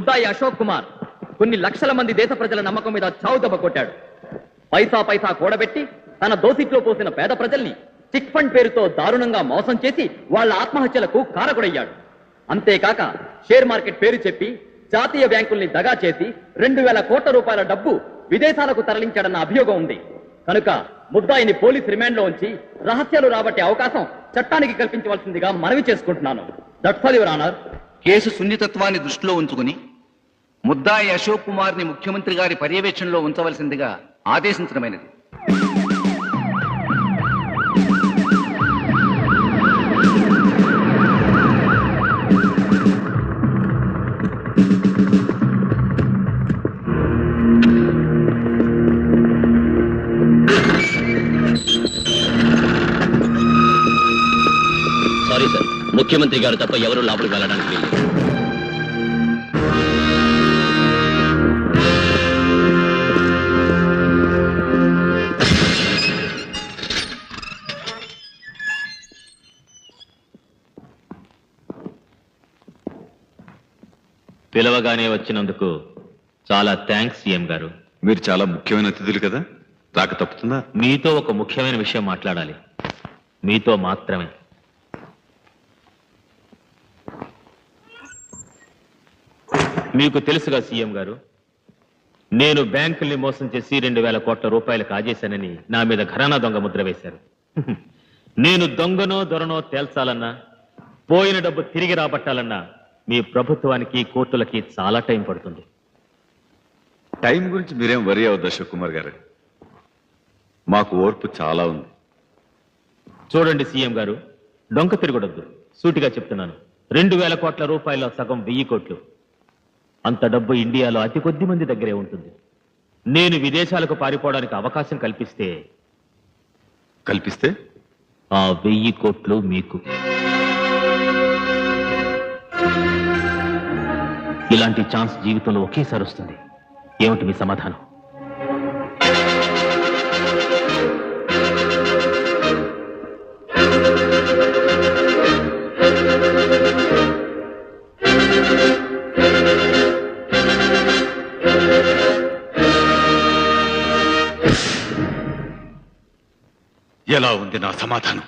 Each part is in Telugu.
ముద్దాయి అశోక్ కుమార్ కొన్ని లక్షల మంది దేశ ప్రజల నమ్మకం మీద చావుదెబ్బ కొట్టాడు. పైసా పైసా కూడబెట్టి తన దోసిట్లో పోసిన పేద ప్రజల్ని చిట్ ఫండ్ పేరుతో దారుణంగా మోసం చేసి వాళ్ళ ఆత్మహత్యలకు కారకుడయ్యాడు. అంతేకాక షేర్ మార్కెట్ పేరు చెప్పి జాతీయ బ్యాంకుల్ని దగా చేసి రెండు వేల కోట్ల రూపాయల డబ్బు విదేశాలకు తరలించాడన్న అభియోగం ఉంది. కనుక ముద్దాయిని పోలీస్ రిమాండ్లో ఉంచి రహస్యాలు రాబట్టే అవకాశం చట్టానికి కల్పించవలసిందిగా మనవి చేసుకుంటున్నాను. That's your honour. కేసు సున్నితత్వాన్ని దృష్టిలో ఉంచుకుని ముద్దాయి అశోక్ కుమార్ని ముఖ్యమంత్రి గారి పర్యవేక్షణలో ఉంచవలసిందిగా ఆదేశించడమైనది. సారీ సార్ ముఖ్యమంత్రి గారు తప్ప ఎవరు లోపలికి వెళ్ళడానికి వీల్లేదు. పిలవగానే వచ్చినందుకు చాలా థ్యాంక్స్ సీఎం గారు. మీరు చాలా ముఖ్యమైన అతిథులు కదా? రాక తప్పుతుందా? మీతో ఒక ముఖ్యమైన విషయం మాట్లాడాలి. మీతో మాత్రమే. మీకు తెలుసుగా సీఎం గారు నేను బ్యాంకుల్ని మోసం చేసి రెండు వేల కోట్ల రూపాయలు కాజేశానని నా మీద ఘరానా దొంగ ముద్ర వేశారు. నేను దొంగనో దొరనో తేల్చాలన్నా పోయిన డబ్బు తిరిగి రాబట్టాలన్నా మీ ప్రభుత్వానికి కోర్టులకి చాలా టైం పడుతుంది. టైం గురించి మీరేం వరి అవ్వద్దు అశోక్ కుమార్ గారు. మాకు ఓర్పు చాలా ఉంది. చూడండి సీఎం గారు డొంక తిరగడొద్దు. సూటిగా చెప్తున్నాను. రెండు వేల కోట్ల రూపాయల సగం వెయ్యి కోట్లు. అంత డబ్బు ఇండియాలో అతి కొద్ది మంది దగ్గరే ఉంటుంది. నేను విదేశాలకు పారిపోవడానికి అవకాశం కల్పిస్తే కల్పిస్తే? ఆ వెయ్యి కోట్లు మీకు. ఇలాంటి ఛాన్స్ జీవితంలో ఒకేసారి వస్తుంది. ఏమిటి మీ సమాధానం? ఎలా ఉంది నా సమాధానం?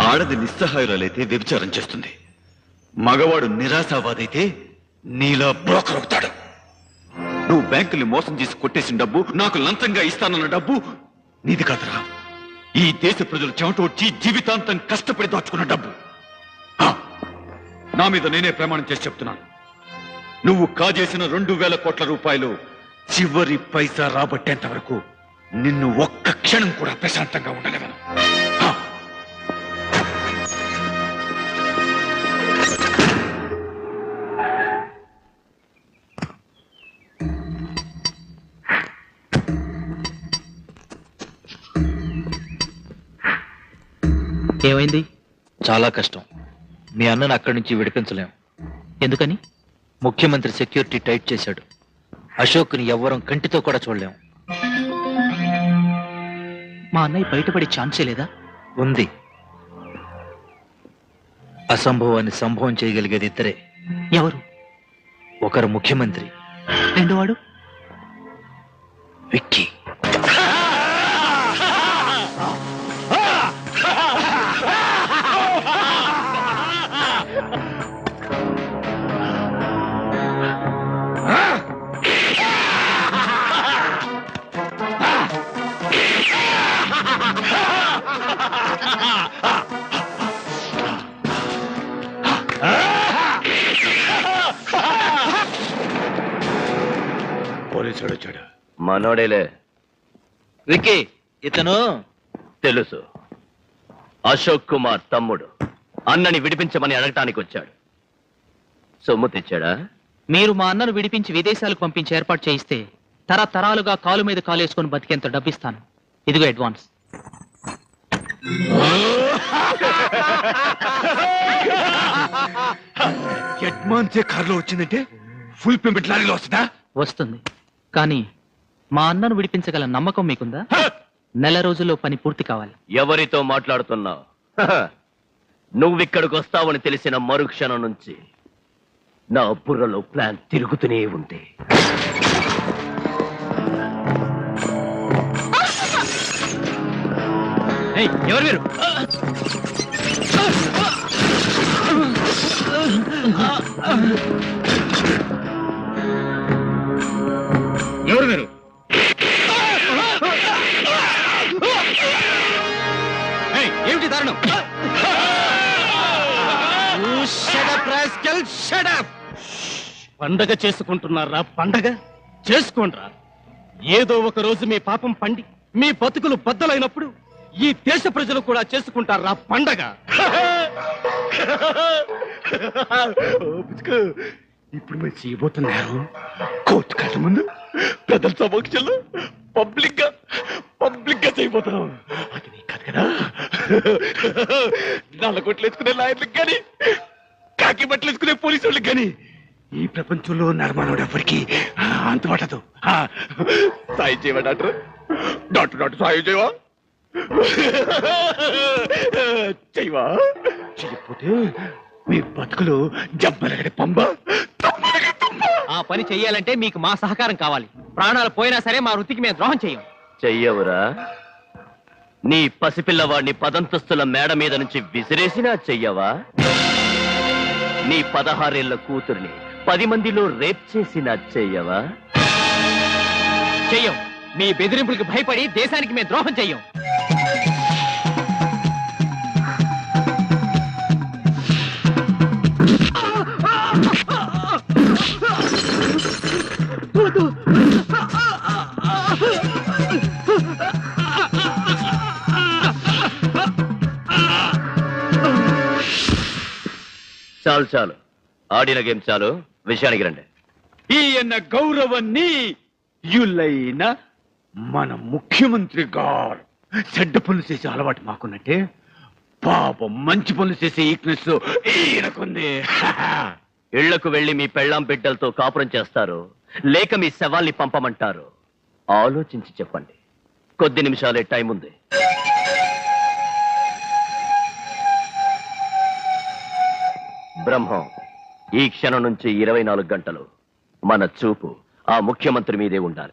ఆడది నిస్సహాయురాలైతే వ్యభిచారం చేస్తుంది. మగవాడు నిరాశావాదైతే నీలా బ్రోకర్ అవుతాడు నువ్వు బ్యాంకుల్ని మోసం చేసి కొట్టేసిన డబ్బు నాకు లంచంగా ఇస్తానన్న డబ్బు నీది కాదురా. ఈ దేశ ప్రజలు చెమటోడ్చి జీవితాంతం కష్టపడి దాచుకున్న డబ్బు. ఆ, నా మీద నేనే ప్రమాణం చేసి చెప్తున్నాను. నువ్వు కాజేసిన రెండు వేల కోట్ల రూపాయలు చివరి పైసా రాబట్టేంత వరకు నిన్ను ఒక్క క్షణం కూడా ప్రశాంతంగా ఉండలేవను. ఏమైంది చాలా కష్టం. మీ అన్నను అక్కడి నుంచి విడిపించలేం. ఎందుకని? ముఖ్యమంత్రి సెక్యూరిటీ టైట్ చేశాడు. అశోక్ని ఎవ్వరం కంటితో కూడా చూడలేం. మా అన్నయ్య బయటపడే ఛాన్సే లేదా? ఉంది. అసంభవాన్ని సంభవం చేయగలిగేది ఇద్దరే ఎవరు? ఒకరు ముఖ్యమంత్రి. రెండో పోలీసుడు వచ్చాడు మనోడేలే. విక్కీ ఇతను తెలుసు. అశోక్ కుమార్ తమ్ముడు. అన్నని విడిపించమని అడగటానికి వచ్చాడు. సొమ్ము తెచ్చాడా? మీరు మా అన్నను విడిపించి విదేశాలకు పంపించి ఏర్పాటు చేయిస్తే తరతరాలుగా కాలు మీద కాలేసుకొని బతికేంత డబ్బిస్తాను. ఇదిగో అడ్వాన్స్. అడ్వాన్సే కారులో వచ్చిందంటే ఫుల్ పేమెంట్ లారీలో వస్తుందా? వస్తుంది. కానీ మా అన్నను విడిపించగల నమ్మకం మీకుందా? నెల రోజుల్లో పని పూర్తి కావాలి. ఎవరితో మాట్లాడుతున్నావు? నువ్విక్కడికి వస్తావని తెలిసిన మరుక్షణం నుంచి నా బుర్రలో ప్లాన్ తిరుగుతూనే ఉంది ఎవరు మీరు? ఎవరు మీరు ఏమిటి దారుణం? పండగ చేసుకుంటున్నారా పండగ? చేసుకోండ్రా. ఏదో ఒక రోజు మీ పాపం పండి మీ బతుకులు బద్దలైనప్పుడు ఈ దేశ ప్రజలు కూడా చేసుకుంటారా పండగ? ఇప్పుడు మీరు చేయబోతున్నారు కోర్టు కట్ట ముందు ప్రజల సమక్షంలో పబ్లిక్గా పబ్లిక్గా చేయబోతున్నాం. అది నీ కాదు కదా? నల్ల కొట్లు వేసుకునే లాయర్లకు కానీ కాకి బట్టలు వేసుకునే పోలీసు వాళ్ళకి కానీ ఈ ప్రపంచంలో నర్మానుడు ఎవరికి అంతపడదు పట్టదు సాయం చేయవా డాక్టర్? డాక్టర్ డాక్టర్ సాయం చేయవా? చేయవా? చేయకపోతే మీ బతుకులు జబ్బలగడి పంబ ఆ పని చెయ్యాలంటే మీకు మా సహకారం కావాలి. ప్రాణాలు పోయినా సరే మా వృత్తికి మేము ద్రోహం చేయం చెయ్యవురా. నీ పసిపిల్లవాడిని పదంతస్తుల మేడ మీద నుంచి విసిరేసినా చెయ్యవా? నీ పదహారేళ్ళ కూతుర్ని పది మందిలో రేప్ చేసినా చెయ్యవా? చెయ్యం. మీ బెదిరింపులకు భయపడి దేశానికి మేము ద్రోహం చెయ్యం. చాలు చాలు. ఆడిన గేమ్ చాలు. విషయానికి రండి. ఈయన గౌరవాన్ని యులైన మన ముఖ్యమంత్రి గారు. చెడ్డ పనులు చేసే అలవాటు మాకున్నట్టే పాపం మంచి పనులు చేసే ఈక్నెస్ ఈయనకుంది. ఇళ్ళకు వెళ్ళి మీ పెళ్ళాం బిడ్డలతో కాపురం చేస్తారు. లేక మీ శవాల్ని పంపమంటారు. ఆలోచించి చెప్పండి. కొద్ది నిమిషాలే టైం ఉంది. బ్రహ్మం ఈ క్షణం నుంచి ఇరవై నాలుగు గంటలు. మన చూపు ఆ ముఖ్యమంత్రి మీదే ఉండాలి.